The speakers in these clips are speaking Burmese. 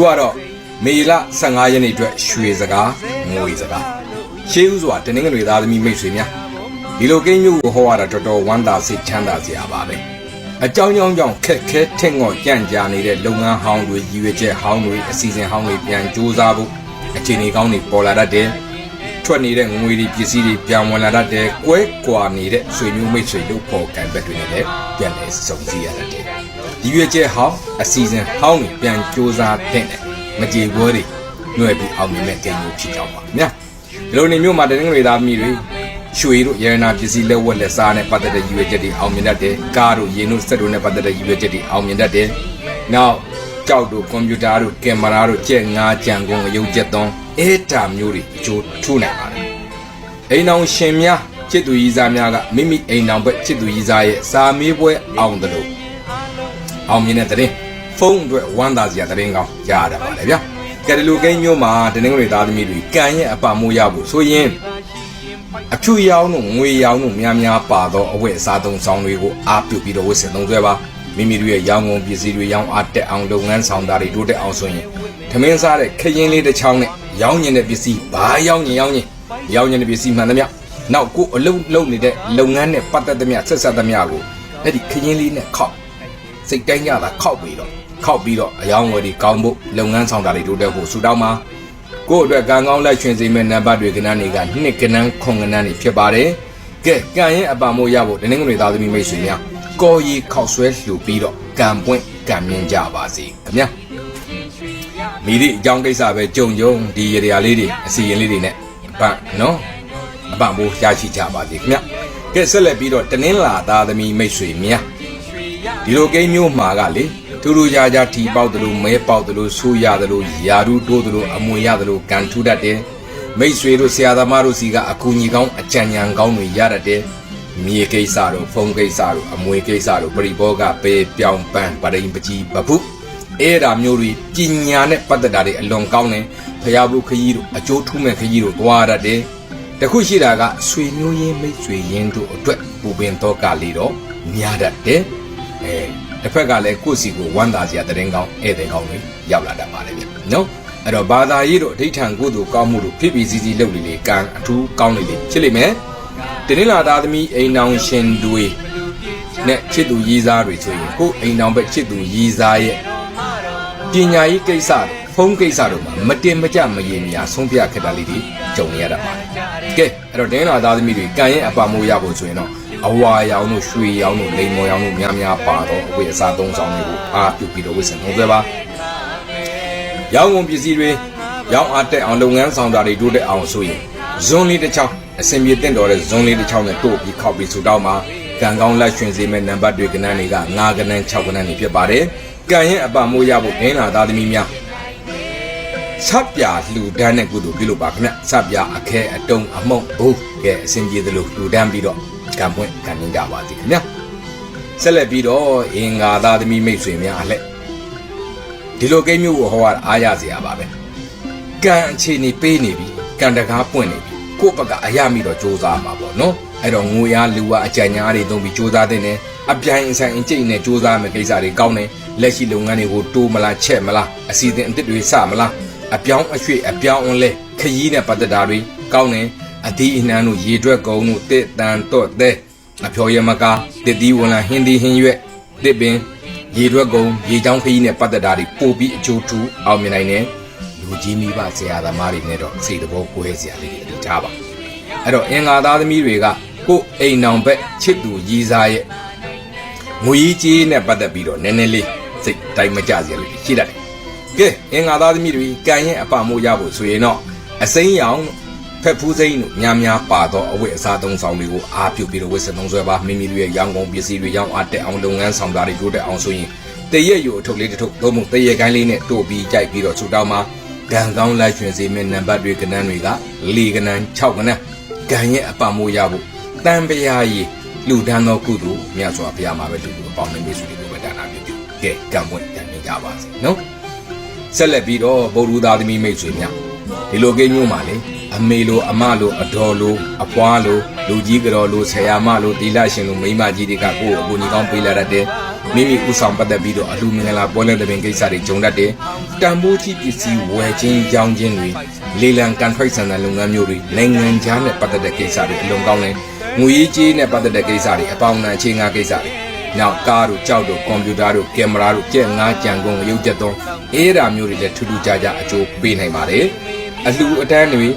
ခုကတော့မေလ15ရက်နေ့အတွက်ရွှေစကားငွေစကားရှေးဥစွာတနင်္ဂနွေသားသမီးမိတ်ဆွေများဒီလိုကိန်းမျိုးကိုဟောရတာတော်တော်ဝမ်းသာစိတ်ချမ်းသာစရာပါပဲအကြောင်းကြောင့်ကြောင့်ခက်ခဲထက်ငေါ့ကြံ့ကြာနေတဲ့လုပ်ငန်းဟောင်းတွေရည်ရွယ်ချက်ဟောင်းတွေအစီအစဉ်ဟောင်းတွေပြန်ကြိုးစားဖို့အခြေအနေကောင်းတွေပေါ်လာတတ်တယ်ထွက်နေတဲ့ငွေတွေပစ္စည်းတွေပြန်ဝင်လာတတ်တယ်ကွဲကွာနေတဲ့ဆွေမျိုးမိတ်ဆွေတို့ပေါ်ကံဘက်တွေနဲ့လည်းပြန်လဲစုံစည်းရတတ်တယ် ရည်ရွယ်ချက်ဟောင်းအစီအစဉ်ဟောင်းတွေပြန်ကြိုးစားတဲ့မကြေပွဲတွေညွှဲပြီးအောင်မြင်မဲ့ကိန်းမျိုးဖြစ်ကြောင်းပါခင်ဗျာဒီလိုနေမျိုးမှာတနင်္ဂနွေသားမိတွေရွှေတို့ရတနာပစ္စည်းလက်ဝက်လက်စားနဲ့ပတ်သက်တဲ့ရည်ရွယ်ချက်တွေအောင်မြင်တတ်တယ်ကားတို့ရေတို့စက်တို့နဲ့ပတ်သက်တဲ့ရည်ရွယ်ချက်တွေအောင်မြင်တတ်တယ်နောက်ကြောက်တို့ကွန်ပျူတာတို့ကင်မရာတို့ကြက်ငါးကြံကုန်ရုပ်ချက်သွန်းအဲတာမျိုးတွေအကျိုးထူးနိုင်ပါတယ်အိမ်အောင်ရှင်များချစ်သူကြီးစားများကမိမိအိမ်အောင်ဘက်ချစ်သူကြီးစားရဲ့စာမေးပွဲအောင်တယ်လို့ အောင်မြင်တဲ့တဲ့ရင်ဖုန်းအတွက်ဝမ်းသာစရာတဲ့ရင်ကောင်းကြားရတာပါလေဗျာကဲဒီလိုကိန်းမျိုးမှာတနင်္ဂနွေသားသမီးတွေကံရဲ့အပမိုးရဖို့ဆိုရင်အဖြူရောင်းတို့ငွေရောင်းတို့များများပါသောအဝတ်အစားသုံးဆောင်တွေကိုအားပြုပြီးတော့ဝတ်ဆင်သုံးစွဲပါမိမိတို့ရဲ့ရောင်းကုန်ပစ္စည်းတွေရောင်းအားတက်အောင်လုပ်ငန်းဆောင်တာတွေတိုးတက်အောင်ဆိုရင်သမင်းစားတဲ့ခရင်လေးတစ်ချောင်းနဲ့ရောင်းညင်တဲ့ပစ္စည်းဘာရောင်းညင်ရောင်းညင်ရောင်းညင်တဲ့ပစ္စည်းမှန်သမျှနောက်ကိုအလုံးလုံးနေတဲ့လုပ်ငန်းနဲ့ပတ်သက်သမျှဆက်ဆက်သမျှကိုအဲ့ဒီခရင်လေးနဲ့ခောက် စိတ်တိုင်းကြတာခောက်ပြီးတော့ခောက်ပြီးတော့အယောင်းဝယ်ဒီကောင်းဖို့လုပ်ငန်းဆောင်တာတွေတိုးတက်ဖို့ဆူတောင်းပါကိုယ့်အတွက်ကံကောင်းလက်ချွင်စေမဲ့နံပါတ်တွေကဏ္ဍတွေကနှစ်ကဏ္ဍခုံကဏ္ဍတွေဖြစ်ပါတယ်ကဲကံရင်အပံမိုးရဖို့တနင်္ဂနွေသားသမီးမိတ်ဆွေများကော်ရီခောက်ဆွဲလှူပြီးတော့ကံပွင့်ကံမြင့်ကြပါစေခင်ဗျာမိသည့်အကြောင်းကိစ္စပဲကြုံကြုံဒီရရာလေးတွေအစီရင်လေးတွေနဲ့ဗတ်နော်အပံမိုးရရှိကြပါစေခင်ဗျာကဲဆက်လက်ပြီးတော့တနင်္လာသားသမီးမိတ်ဆွေများ ဒီလိုကိန်းမျိုးမှာကလေထူးထူးခြားခြားထီပေါက်တယ်လို့မဲပေါက်တယ်လို့ဆိုးရတယ်လို့ယာရုတိုးတယ်လို့အမွေရတယ်လို့ကန်ထူးတတ်တယ်မိတ်ဆွေတို့ဆရာသမားတို့စီကအကူညီကောင်းအကြံဉာဏ်ကောင်းတွေရတတ်တယ်မြေကိစ္စတို့ဖုန်းကိစ္စတို့အမွေကိစ္စတို့ပရိဘောကပေပြောင်ပန်းပရိန်ပကြီးပပုအဲ့ဒါမျိုးတွေပညာနဲ့ပတ်သက်တာတွေအလွန်ကောင်းတယ်ဖျားဘူးခကြီးတို့အကျိုးထူးမဲ့ခကြီးတို့သွားတတ်တယ်တခုရှိတာကဆွေမျိုးရင်းမိတ်ဆွေရင်းတို့အတွက်ပူပင်တော့ကလေးတော့များတတ်တယ် အဲတစ်ဖက်ကလည်းကိုယ့်စီကိုဝမ်းသာစရာတရင်ကောင်းဧည့်သည်ကောင်းတွေရောက်လာတတ်ပါလေဗျနော်အဲ့တော့ဘာသာရေးတို့အဋိဌံကုသိုလ်ကောင်းမှုတို့ဖြစ်ပြီးစီစီလုပ်လေလေကံအထူးကောင်းလေလေဖြစ်လိမ့်မယ်တင်းနလာသားသမီးအိမ်အောင်ရှင်တွေနဲ့ချစ်သူရည်စားတွေဆိုရင်ကိုယ်အိမ်အောင်ဘက်ချစ်သူရည်စားရဲ့ပညာရေးကိစ္စတို့ဖုန်းကိစ္စတို့မှာမတင်မကြမရေမြာဆုံးဖြတ်ခက်တာလေးတွေကြုံရတတ်ပါတယ်ကဲအဲ့တော့တင်းနလာသားသမီးတွေကံရဲ့အပမိုးရဖို့ဆိုရင်တော့ အဝါရောင်တို့ရွှေရောင်တို့လိမ္မော်ရောင်တို့များများပါတော့အဝတ်အစားသုံးဆောင်တွေကိုအားပြုပြီးတော့ဝတ်ဆင်သုံးစွဲပါရောင်းကုန်ပစ္စည်းတွေရောင်းအားတက်အောင်လုပ်ငန်းဆောင်တာတွေတိုးတက်အောင်ဆိုရင်ဇွန်လေးတစ်ချောင်းအစင်ပြေတင့်တော်တဲ့ဇွန်လေးတစ်ချောင်းနဲ့တို့ပြီးခောက်ပြီးဆူတောင်းမှာကံကောင်းလက်ရှင်စေမဲ့နံပါတ်တွေကဏ္ဍတွေက9ကဏ္ဍ6ကဏ္ဍတွေဖြစ်ပါတယ်ကံရင်အပမိုးရဖို့ဒင်းလာသားသမီးများဆက်ပြလှူဒန်းတဲ့ကုသိုလ်ပြုလုပ်ပါခင်ဗျဆက်ပြအခဲအတုံးအမုံဘုတ်ကဲအစင်ပြေသလိုလှူဒန်းပြီးတော့ ကံပွင့်ကံမြင့်ကြပါစေခင်ဗျာဆက်လက်ပြီးတော့အင်္ဂါသားသမီးမိတ်ဆွေများအလက်ဒီလိုကိန်းမျိုးကိုဟောရအားရစရာပါပဲကံအခြေအနေပေးနေပြီကံတကားပွင့်နေပြီကိုယ့်ဘက်ကအရမိတော့စူးစမ်းမှာပေါ့နော်အဲ့တော့ငွေအားလူအားအကြံညာတွေသုံးပြီးစူးစမ်းတဲ့နဲ့အပြိုင်အဆိုင်အကျိတ်နဲ့စူးစမ်းမယ့်ကိစ္စတွေကောင်းတယ်လက်ရှိလုပ်ငန်းတွေကိုတိုးမလားချက်မလားအစီအစဉ်အသစ်တွေစမလားအပြောင်းအရွှေ့အပြောင်းအလဲခရီးနဲ့ပတ်သက်တာတွေကောင်းတယ် အဒီအနှမ်းတို့ရေတွက်ကုံတို့တစ်တန်တော့တဲ့အဖျော်ရမကားတစ်သီးဝင်လာဟင်းသီးဟင်းရွက်တစ်ပင်ရေတွက်ကုံရေချောင်းခရီးနဲ့ပတ်သက်တာတွေပို့ပြီးအကျိုးထူအောင်မြင်နိုင်တယ်လူကြီးမိဘဆရာသမားတွေနဲ့တော့စိတ်တဘောကိုယ်စရာလေးတွေအတူထားပါအဲ့တော့အင်္ဂါသားသမီးတွေကကိုယ်အိမ်နောင်ဘက်ချစ်သူရည်စားရဲ့ငွေကြီးနဲ့ပတ်သက်ပြီးတော့နည်းနည်းလေးစိတ်တိုင်းမကြစရာလေးရှိတတ်တယ်ကဲအင်္ဂါသားသမီးတွေကံရဲ့အပမိုးရဖို့ဆိုရင်တော့အစိမ်းရောင် ဖက်ဖူးစိမ်းတို့များများပါတော့အဝတ်အစားသုံးဆောင်တွေကိုအားပြုပြီးတော့ဝတ်ဆင်သုံးစွဲပါမိမိတို့ရဲ့ရောင်းကုန်ပစ္စည်းတွေရောင်းအားတက်အောင်လုပ်ငန်းဆောင်တာတွေတိုးတက်အောင်ဆိုရင်တရက်ယူအထုပ်လေးတစ်ထုပ်သုံးဖို့တရက်ကိုင်းလေးနဲ့တို့ပြီးကြိုက်ပြီးတော့ဆူတောင်းမှာကံကောင်းလိုက်ရွှင်စေမယ့်နံပါတ်တွေကဏ္ဍတွေက၄ကဏ္ဍ6ကဏ္ဍကံရဲ့အပမိုးရဖို့တန်ပရာကြီးလူဒန်းသောကုသိုလ်မြတ်စွာဘုရားမှာပဲတူတူအပေါင်းနဲ့မိတ်ဆွေတွေကိုပဲဒါနာပြုပြုကဲကံပွင့်ကံမြင်ကြပါစေနော်ဆက်လက်ပြီးတော့ဗုဒ္ဓသားသမီးမိတ်ဆွေများဒီလိုကိန်းမျိုးမှာလေ အမေလိုအမလိုအတော်လိုအပွားလိုလူကြီးကြော်လိုဆရာမလိုတီလာရှင်လိုမိန်းမကြီးတွေကကိုယ့်ကိုအကူညီကောင်းပေးလာတတ်တယ်မိမိဥဆောင်ပတ်သက်ပြီးတော့အလူမင်္ဂလာပွဲလည်တဲ့ပင်ကိစ္စတွေဂျုံတတ်တယ်တန်ဖိုးကြီးပစ္စည်းဝယ်ခြင်းရောင်းခြင်းတွေလေလံကန်ထိုက်ဆန်တဲ့လုပ်ငန်းမျိုးတွေနိုင်ငံခြားနဲ့ပတ်သက်တဲ့ကိစ္စတွေအလုံးကောင်းတယ်ငွေရေးကြေးနဲ့ပတ်သက်တဲ့ကိစ္စတွေအပေါင်းနဲ့အခြေငါကိစ္စတွေနောက်ကားတို့ကြောက်တို့ကွန်ပျူတာတို့ကင်မရာတို့ကြက်ငါးကြံကုန်ရုပ်ချက်သုံးအေးဒါမျိုးတွေလည်းထူးထူးခြားခြားအကျိုးပေးနိုင်ပါတယ်အလှအတန်းတွေ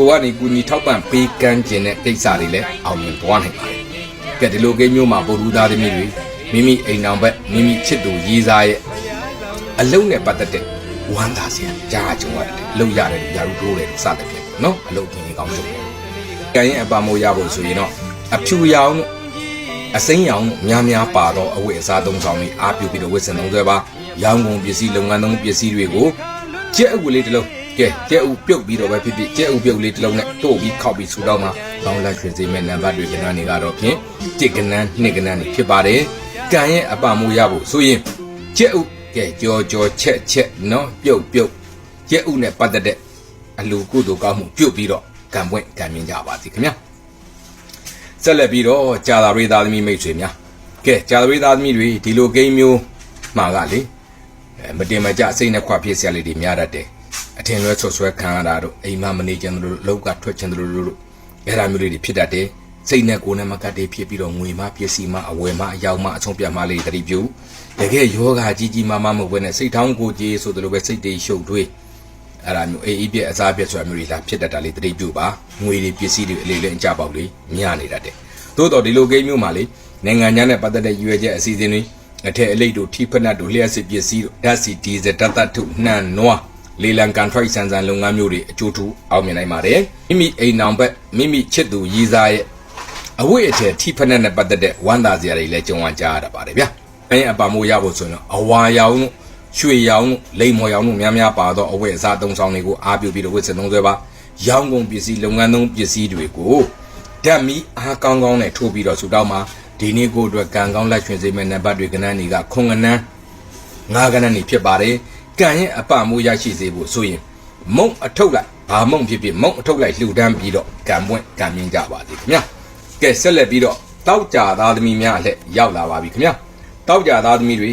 ကိုကနေကူညီထောက်ပံ့ပေးကမ်းခြင်းတဲ့ကိစ္စတွေလည်းအောင်မြင်သွားနိုင်ပါတယ်ကဲဒီလိုကိန်းမျိုးမှာပုရုသားသမီးတွေမိမိအိမ်အောင်ဘက်မိမိချစ်သူရေးစားရဲ့အလုံးနဲ့ပတ်သက်တဲ့ဝမ်းသာစရာကြားကြုံရတယ်အလုံးရတယ်ရာထူးတိုးတယ်စသဖြင့်နော်အလုံးကြီးကောင်းဆုံးကံရင်အပါမိုးရဖို့ဆိုရင်တော့အဖြူရောင်အစိမ်းရောင်များများပါတော့အဝတ်အစားသုံးဆောင်တွေအားပြုပြီးတော့ဝတ်ဆင်သုံးဆွဲပါရောင်းကုန်ပစ္စည်းလုပ်ငန်းသုံးပစ္စည်းတွေကိုကြက်အုပ်လေးတစ်လုံး ကဲကြက်အုပ်ပြုတ်ပြီးတော့ပဲဖြစ်ဖြစ်ကြက်အုပ်ပြုတ်လေးတစ်လုံးနဲ့တို့ပြီးခောက်ပြီးဆူတော့မှာကောင်းလက်ရွှေစိမဲ့နံပါတ်တွေကဏ္ဍတွေကတော့ဖြင့်တစ်ကဏ္ဍနှစ်ကဏ္ဍတွေဖြစ်ပါတယ်ကံရဲ့အပမိုးရဖို့ဆိုရင်ကြက်ဥကဲကြောကြောချက်ချက်နော်ပြုတ်ပြုတ်ကြက်ဥနဲ့ပတ်သက်တဲ့အလူကုသိုလ်ကောင်းမှုပြုတ်ပြီးတော့ကံပွင့်ကံမြင်ကြပါစေခင်ဗျာဆက်လက်ပြီးတော့ကြာသာရိသားသမီးမိတ်ဆွေများကဲကြာသာရိသားသမီးတွေဒီလိုကိန်းမျိုးမှာကလေအဲမတင်မကြစိတ်နဲ့ခွဖြစ်စရာလေးတွေများတတ်တယ် အထင်လွဲဆွဆွဲခံရတာတို့အိမ်မမနေကြတယ်လို့လောက်ကထွက်ချင်တယ်လို့လို့အဲ့ဒါမျိုးလေးတွေဖြစ်တတ်တယ်စိတ်နဲ့ကိုယ်နဲ့မကတ်တေးဖြစ်ပြီးတော့ငွေမပစ္စည်းမအဝယ်မအရောက်မအဆုံးပြတ်မလေးတတိပြုတကယ်ယောဂကြီးကြီးမားမားမဟုတ်ဘဲနဲ့စိတ်ထောင်းကိုကြီးဆိုသလိုပဲစိတ်တွေရှုပ်ထွေးအဲ့ဒါမျိုးအေးအေးပြက်အစားပြက်ဆိုတာမျိုးတွေလာဖြစ်တတ်တာလေးတတိပြုပါငွေတွေပစ္စည်းတွေအလေးလေးအကြပေါက်လေးမြနေတတ်တယ်သို့တော်ဒီလိုကိန်းမျိုးမှာလေနိုင်ငံခြားနဲ့ပတ်သက်တဲ့ရွေချက်အစီအစဉ်တွေအထက်အလိတ်တို့ထိဖက်နတ်တို့လျှက်စစ်ပစ္စည်းတို့ဓာတ်စီဒီဇယ်တတ်တတ်ထုနှံနွား လေလံကန်ထရိုက်ဆန်ဆန်လုပ်ငန်းမျိုးတွေအကျိုးထူအောင်မြင်နိုင်ပါတယ်မိမိအိမ်အောင်ဘက်မိမိချစ်သူရည်စားရဲ့အဝိအထည်ထိဖက်နတ်နဲ့ပတ်သက်တဲ့ဝမ်းသာစရာတွေလည်းကြုံဝကြားရတာပါတယ်ဗျာအဲအပါမိုးရဖို့ဆိုရင်အဝါရောင်တို့ရွှေရောင်တို့လိမ်မော်ရောင်တို့များများပါသောအဝတ်အစားသုံးဆောင်တွေကိုအားပြုပြီးတော့ဝတ်ဆင်သုံးဆွဲပါရောင်းကုန်ပစ္စည်းလုပ်ငန်းသုံးပစ္စည်းတွေကိုဓာတ်မီအားကောင်းကောင်းနဲ့ထိုးပြီးတော့ဆူတောင်းမှာဒီနေ့ကိုအတွက်ကံကောင်းလက်ချွင်စေမဲ့နံပါတ်တွေကဏ္ဍတွေကခုံကဏ္ဍငါးကဏ္ဍနေဖြစ်ပါတယ် ကံရဲ့အပမိုးရရှိစေဖို့ဆိုရင်မုံအထုတ်လိုက်ဘာမုံဖြစ်ဖြစ်မုံအထုတ်လိုက်လှူဒန်းပြီးတော့ကံပွင့်ကံမြင့်ကြပါစေခင်ဗျာကဲဆက်လက်ပြီးတော့တောက်ကြသားသမီးများလည်းရောက်လာပါပြီခင်ဗျာတောက်ကြသားသမီးတွေ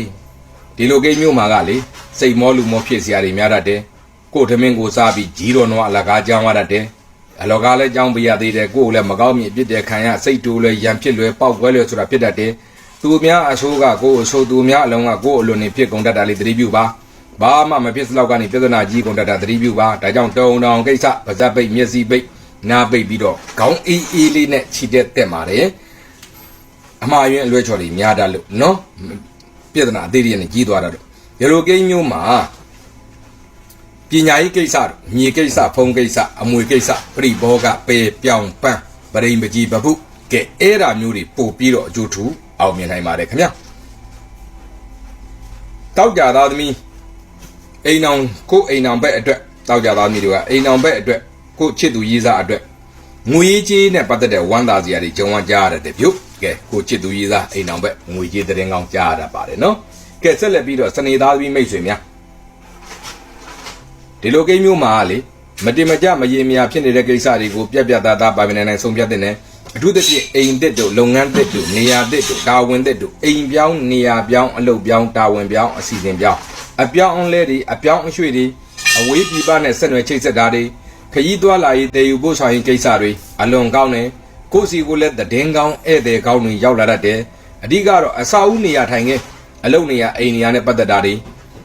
ဒီလိုကိန်းမျိုးမှာကလေစိတ်မောလူမောဖြစ်စရာတွေများတတ်တယ်ကိုထမင်းကိုစားပြီးကြီးတော်နွားအလကားကြောင်းရတတ်တယ်အလောကလည်းကြောင်းပြရသေးတယ်ကိုယ်လည်းမကောင်းမြင်ပြစ်တဲ့ခံရစိတ်တူလည်းရံဖြစ်လွယ်ပေါက်ကွဲလွယ်ဆိုတာဖြစ်တတ်တယ်သူများအဆိုးကကိုယ်အဆိုးသူများအလုံးကကိုယ်အလွန်နေဖြစ်ကုန်တတ်တာလေးသတိပြုပါ ဘာမှမဖြစ်စလောက်ကနေပြဿနာကြီးကုန်တတ်တာသတိပြုပါဒါကြောင့်တုံတောင်ကိစ္စပါဇက်ပိတ်မျက်စိပိတ်နားပိတ်ပြီးတော့ခေါင်းအေးအေးလေးနဲ့ခြိတက်တက်ပါတယ်အမှားယွင်းအလွဲချော်တွေများတတ်လို့နော်ပြဿနာအသေးသေးနဲ့ကြီးသွားတာတော့ဒီလိုကိန်းမျိုးမှာပညာရေးကိစ္စတို့မြေကိစ္စဖုံးကိစ္စအမွေကိစ္စပြိဘောကပေပြောင်ပန်းပရိမကြီးပပုကဲအဲ့ဒါမျိုးတွေပို့ပြီးတော့အကျိုးထူအောင်မြင်နိုင်ပါတယ်ခင်ဗျတောက်ကြသားသမီး အိမ်အောင်ကိုအိမ်အောင်ဘက်အတွက်တောက်ကြသားသမီးတွေကအိမ်အောင်ဘက်အတွက်ကိုချစ်သူရေးစားအတွက်ငွေကြေးနဲ့ပတ်သက်တဲ့ဝမ်းသာစရာတွေကြုံဝကြားရတဲ့ပြုတ်ကဲကိုချစ်သူရေးစားအိမ်အောင်ဘက်ငွေကြေးတဲ့ရင်ကောင်းကြားရတာပါတယ်နော်ကဲဆက်လက်ပြီးတော့စနေသားသမီးမိတ်ဆွေများဒီလိုကိန်းမျိုးမှာလေမတင်မကြမရေမရာဖြစ်နေတဲ့ကိစ္စတွေကိုပြက်ပြက်သားသားပါပင်နိုင်နိုင်ဆုံးဖြတ်တဲ့နဲ့အထူးသဖြင့်အိမ်တက်တို့လုပ်ငန်းတက်တို့နေရာတက်တို့တာဝန်တက်တို့အိမ်ပြောင်းနေရာပြောင်းအလုပ်ပြောင်းတာဝန်ပြောင်းအစီအစဉ်ပြောင်း အပြောင်းအလဲတွေအပြောင်းအရွှေ့တွေအဝေးပြပနဲ့ဆက်နွယ်ချိတ်ဆက်တာတွေခရီးသွားလာရေးတည်ယူပို့ဆောင်ရေးကိစ္စတွေအလွန်ကောင်းတယ်ကိုစီကိုလည်းတည်င်းကောင်းဧည့်သည်ကောင်းတွေရောက်လာတတ်တယ်အဓိကတော့အစာဦးနေရာထိုင်ခဲ့အလုပ်နေရာအိမ်နေရာနဲ့ပတ်သက်တာတွေ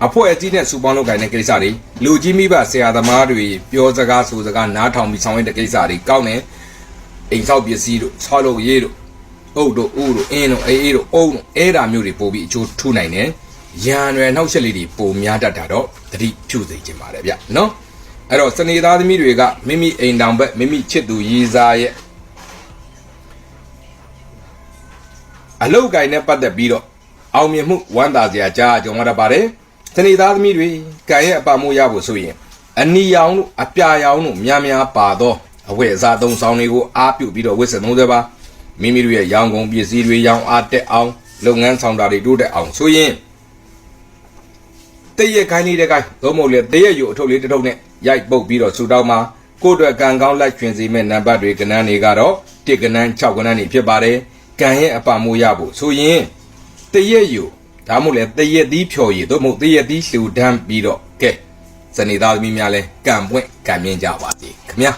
အဖွဲ့အစည်းနဲ့စူပေါင်းလုပ်ကိုင်တဲ့ကိစ္စတွေလူကြီးမိဘဆရာသမားတွေပြောစကားဆိုစကားနားထောင်ပြီးဆောင်ရွက်တဲ့ကိစ္စတွေကောင်းတယ်အိမ်ဆောက်ပစ္စည်းတို့ဆောက်လုပ်ရေးတို့အုတ်တို့ဦးတို့အင်းတို့အေးအေးတို့အုံတို့အဲ့ဒါမျိုးတွေပို့ပြီးအချိုးထူးနိုင်တယ် ရန်ရွယ်နှောက်ချက်လေးတွေပိုများတတ်တာတော့တတိဖြူစေခြင်းပါတယ်ဗျနော်အဲ့တော့စနေသားသမီးတွေကမိမိအိမ်တောင်ဘက်မိမိချစ်သူရည်စားရဲ့အလုတ်ကိုင်နဲ့ပတ်သက်ပြီးတော့အောင်မြင်မှုဝမ်းသာစရာကြားကြုံရတတ်ပါတယ်စနေသားသမီးတွေကံရဲ့အပမိုးရဖို့ဆိုရင်အနီရောင်တို့အပြာရောင်တို့များများပါသောအဝတ်အစားသုံးဆောင်တွေကိုအားပြုပြီးတော့ဝတ်ဆင်သုံးစွဲပါမိမိတို့ရဲ့ရောင်ကုန်ပစ္စည်းတွေရောင်အားတက်အောင်လုပ်ငန်းဆောင်တာတွေတိုးတက်အောင်ဆိုရင် တရက်ခိုင်းလေးတဲ့ခိုင်းသို့မဟုတ်လေတရက်ယူအထုပ်လေးတစ်ထုပ်နဲ့ရိုက်ပုတ်ပြီးတော့ဆူတောင်းမှာကိုယ့်အတွက်ကံကောင်းလိုက်ချွင်စေမဲ့နံပါတ်တွေကဏ္ဍတွေကတော့1ကဏ္ဍ6ကဏ္ဍတွေဖြစ်ပါတယ်ကံရဲ့အပမိုးရဖို့ဆိုရင်တရက်ယူဒါမှမဟုတ်လေတရက်သီးဖြော်ရည်တို့မဟုတ်တရက်သီးလှူဒန်းပြီးတော့ကဲစနေသားသမီးများလဲကံပွင့်ကံမြင့်ကြပါစေခင်ဗျာ